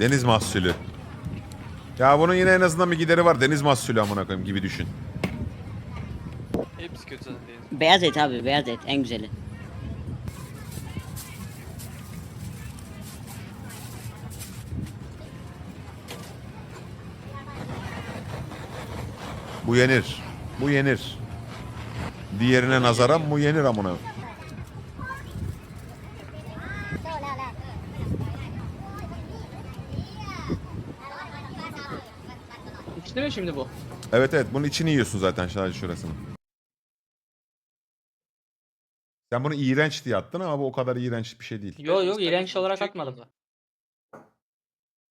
Deniz mahsulü. Ya bunun yine en azından bir gideri var. Deniz mahsulü amına koyayım gibi düşün. Hepsi kötü zaten deniz. Beyaz et abi beyaz et en güzeli. Bu yenir. Bu yenir. Diğerine nazaran bu yenir amına. İçti mi şimdi bu? Evet evet bunun içini yiyorsun zaten sadece şurasını. Sen bunu iğrenç diye attın ama bu o kadar iğrenç bir şey değil. Yo yo Üstten iğrenç olarak atmadım.